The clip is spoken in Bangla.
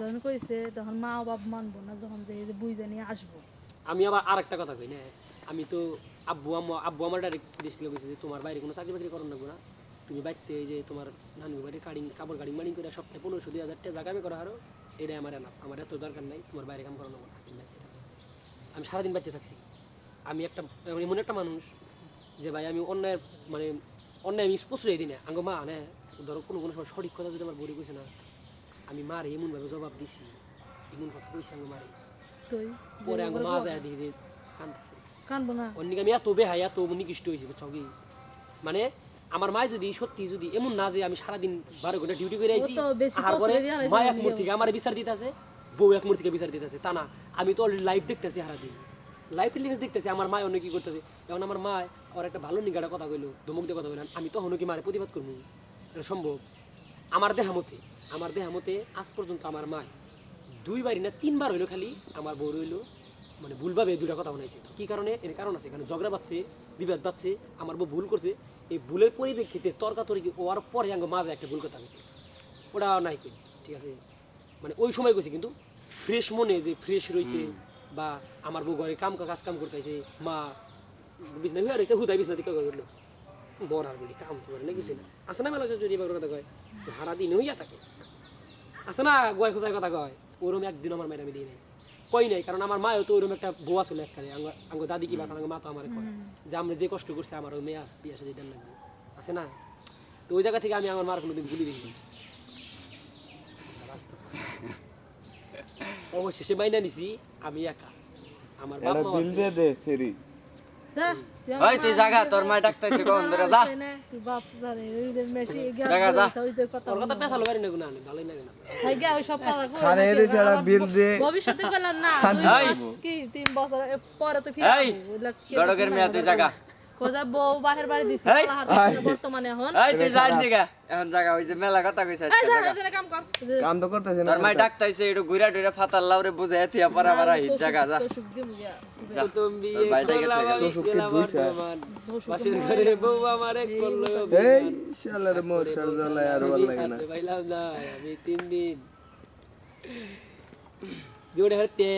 যখন কইছে তখন মা বাপ মানবো না আমি আবার আর একটা কথা কই, না। আমি তো আব্বু আম্মা, আব্বু আমার ডাইরেক্ট থেকে কইছে যে তোমার বাইরে কোনো চাকরি বাকরি করো না না। তুমি বাইতে যে তোমার নানু বাড়ির কাটিং কাপড় কাটিং মাটিং করে সপ্তাহে পনেরোশো, দুই হাজার টাকা কামে করা হারো এটাই আমার এনাফ। আমার এত দরকার নাই, তোমার বাইরে কাম করানো না। আমি সারাদিন বাইতে থাকছি। আমি একটা এমন একটা মানুষ যে ভাই, আমি অন্যায় মানে অন্যায় আমি প্রচুর দিনে আঙ্গ মা, নে, ধরো কোনো কোনো সময় সঠিক কথা যদি আমার বড়ি কইছে না আমি মারে এমনভাবে জবাব দিছি। এমন কথা কইছি আঙ্গ মারে। তুই পরে আঙ্গ মা যায় দেখি যে কান্দতেছে কানবো না। অন্যকে আমি এত বেহাই এত নিকৃষ্ট হয়েছি বুঝছ কি? মানে আমার মায় যদি সত্যি যদি এমন না যে আমি সারাদিন বারো ঘণ্টা ডিউটি করে আইছি আর পরে মা এক মূর্তিকে আমার বিচার দিতেছে বউ এক মূর্তিকে বিচার দিতেছে। তা না আমি তো অলরেডি লাইভ দেখতেছি সারাদিন। লাইভ লিখে দেখতেছি আমার মা অন্য কি করতেছে? এখন আমার মা আর একটা ভালো নিগাড়া কথা কইলো ধমক দিয়ে কথা কইলাম আমি তখনও কি মারে প্রতিবাদ করব? এটা সম্ভব? আমার দেহামতে আমার দেহামতে আজ পর্যন্ত আমার মা দুইবার না তিনবার হইল খালি আমার বউ রইল। মানে ভুলভাবে দুটা কথা বানাইছে তো কি কারণে? এর কারণ আছে। এখানে ঝগড়া পাচ্ছে বিবাদ পাচ্ছে আমার বউ ভুল করছে। এই ভুলের পরিপ্রেক্ষিতে তর্কাতর্কি হওয়ার পরে আঙ্গ মাঝে একটা ভুল কথা হয়েছে। ওটা নাই কই ঠিক আছে? মানে ওই সময় কইছে কিন্তু ফ্রেশ মনে যে ফ্রেশ রয়েছে বা আমার বউ ঘরে কাম কাজ কাম করতেছে মা বিছনা হয়ে রয়েছে হুদাই বিছনা দিকে করল বর আর বলি কাম করে না কিছু না আছে না মেলা যদি এবার কথা কয় যে হারা দিন হইয়া থাকে। আছে না গয় খোঁজায় কথা কয় ওরম একদিন আমার মায়ের আমি দিই নাই। কই নাই কারণ আমার মায়ও তো ওরম একটা বউ আসলে একখানে আঙ্গ দাদি কি বাসা মা তো আমার কয়। যে আমরা যে কষ্ট করছি আমার ওই মেয়ে আছে বিয়ে আসে যেতে লাগবে। আছে না? তো ওই জায়গা থেকে আমি আমার মার কোনোদিন ভুলি দেখি অবশেষে মাইনা নিছি আমি একা। আমার আছে। দিয়ে দে সেরি যা তুই আমার ওই তুই জাগা তোর মা ডাকতেছে কোন ধরে যা। বাপ জানে, ওই যে মেসি জাগা যা। ওই যে কথা কথা পেছালো বাড়ি না গুনা ভালোই লাগে না। তাই ওই সব কথা কই, খারে এর ছাড়া বিল দিয়ে ভবিষ্যতে বললাম না শান্তি দুই পাবো। মাস কি তিন বছর পরে তো ফিরে এই, মেয়া তুই জাগা। কোজা বউ বাহের বাড়ি দিছে বর্তমানে এখন? এই তুই যাই দিগা এখন জাগা হইছে মেলা কথা কইছে আজকে কাম কর। কাম তো করতেছে না তোর মাই ডাকতাইছে ঘুরা লাউরে যা। সুখ দিমু গিয়া। জোরে হাতে